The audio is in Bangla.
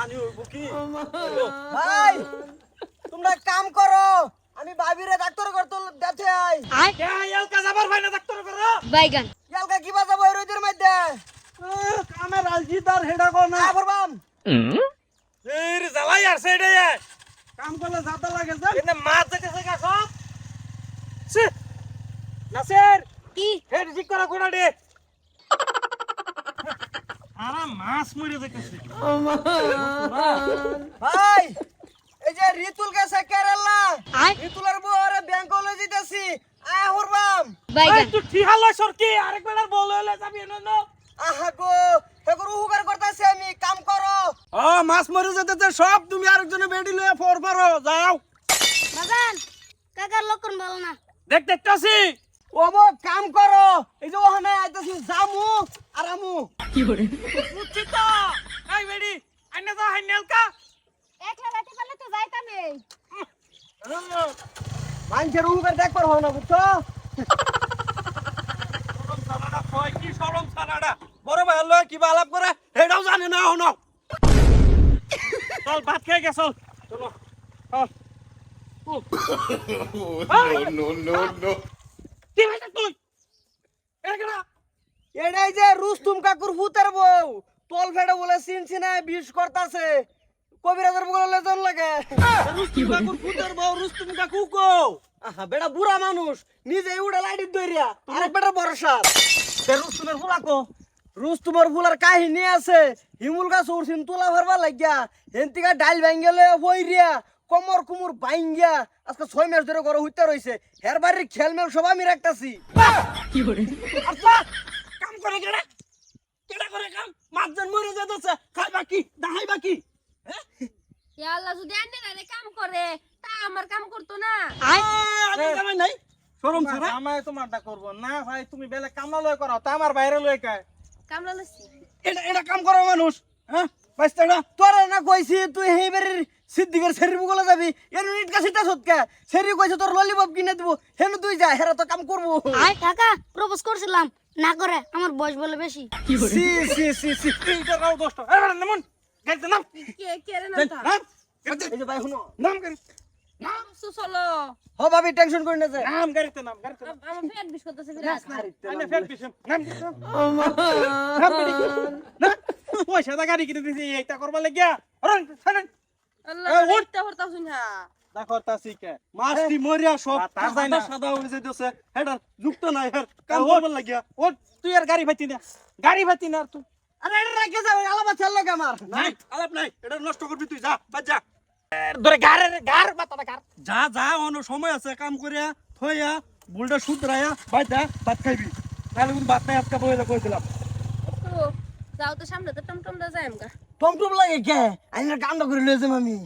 পানি কি? ভাই তোমরা কাম করো আমি ভাবিরে ডাক্তার করতে দেখে আই। কে এলকা যাবার ভাই না ডাক্তার করো বাইগান। ইয়ালকা কি বাজাবো এই রোদের মধ্যে? কামে রাজি তার হেডা কো না। করবাম এই রে জ্বালাই আর সেটা কাম করলে যাতা লাগে যা। এনে মাছ যেতেছে কা সব। সে নাসের। কি? হেড ঠিক করা কোনা দে? আরা মাছ মরে যেতেছে ভাই এই যে রিতুল গেছে কেরালা। আয়। রিতুলের বউ আরে ব্যাংকলে যেতেছি আয় হরবাম। এই তুই ঠিহাল সরকি আরেক বল হইলে যাবি এনে আহা গো হেগুরু হুগার করতেছি আমি কাম করো। ও মাছ মরে যেতেছে সব তুমি আরেকজনে বেডি লয়ে ফোর পারো যাও। বাগান কাকার লক্ষণ ভালো না? দেখ দেখতাছি। ও বো কাম করো। এই যে ওখানে আইতাছি জামু আর আমু বুঝছি তো এই বেডি আইনা যা হাই নেলকা একলা রাতে পারলে তো যাইতাম এই। মানুষের হুগার দেখ পারব না বুঝছ? সরম সারাডা কয় কি সরম সারাডা বড় ভাই লয় কিবা আলাপ করে? জানে না হনো চল ভাত খেয়ে চলো চল ভাই তুই এগরা এটাই যে রুস রুস্তুম কাকুর ভূতের বউ। তল ফেটে বলে চিনছি না বিষ করতাছে। কবিরাজের বগলে জন লাগে। রুস্তুম কাকুর ফুটের বউ রুস্তুম কাকু কো। আহা বেটা বুড়া মানুষ। নিজে উড়ে লাইটি দইরিয়া আরেক বেটা বর্ষা তে রুস্তুমের ফুলা কো? রুস্তুমর ফুলার কাহিনী আছে। হিমুল গাছ উড়ছিন তুলা ভরবা লাগিয়া হেন্তিকা ডাইল ভাঙ্গেলে বইরিয়া কমর কুমুর ভাঙ্গিয়া আজকে ছয় মাস ধরে ঘরে হইতে রইছে। হের বাড়ির খেল মেল সব আমি রাখতাছি। আচ্ছা কাম করে কেডা? কেডা করে কাম? মাছজন মরে যেতেছে। খাই বাকি দাহাই বাকি আল্লাহ যদি আনে রে কাম করে তা আমার কাম করতো না। আমি জামাই নাই। শরম ছাড়া? আমায় তোমারটা করব। না ভাই তুমি বেলে কামলা লয় করো তা আমার বাইরে লয় কায় কামলা লছি এটা এটা কাম করো মানুষ হ্যাঁ বাইস্তাটা তোরা না কইছি তুই সেই বাড়ির সিদ্দিকের সেরি বগলে যাবি? এর ইট গাছিটা সৎকা সেরি কইছে তোর ললিপপ কিনে দিব। হেন তুই যা হেরা তো কাম করব। আয় কাকা প্রপোজ করছিলাম। না করে আমার বয়স বলে বেশি। সি সি সি সি। এইটা রাও দোস্ত এই বেটা নামুন। নাম। কে কে রে নাম। গাড়িতে এই যে ভাই শুনো। নাম গাড়ি। নাম চলো হ ভাবি টেনশন করি না যে। নাম গাড়িতে নাম গাড়িতে নাম। আমার পেট বিষ করতেছে বিরাট। আইনা ফেল পিছন নাম নাম। গাড়ি না পয়সা দা গাড়ি কিনে দিছি এইটা করবা লাগিয়া। আল্লাহ হরতা মাছটি মরিয়া সব। সাদা যাইতেছে। হেডার যুক্ত নাই হের কাম করবার লাগিয়া ও তুই আর গাড়ি না। গাড়ি না আর তুই। আরে এটা রাখে আমার। নাই। আলাপ নাই। এটা নষ্ট করবি তুই যা বাদ যা। ধরে গারে গার মাথাটা গার। যা যা অন্য সময় আছে কাম করিয়া থইয়া বুলটা শুধরাইয়া বাদ যা ভাত খাইবি। তাহলে কিন্তু ভাত নাই আজকে বইলে কই দিলাম। যাও তো সামনে তো টমটম দা যাই আমগা টম টম লাগে কে? আইনার কামটা করে লয়ে যাম আমি।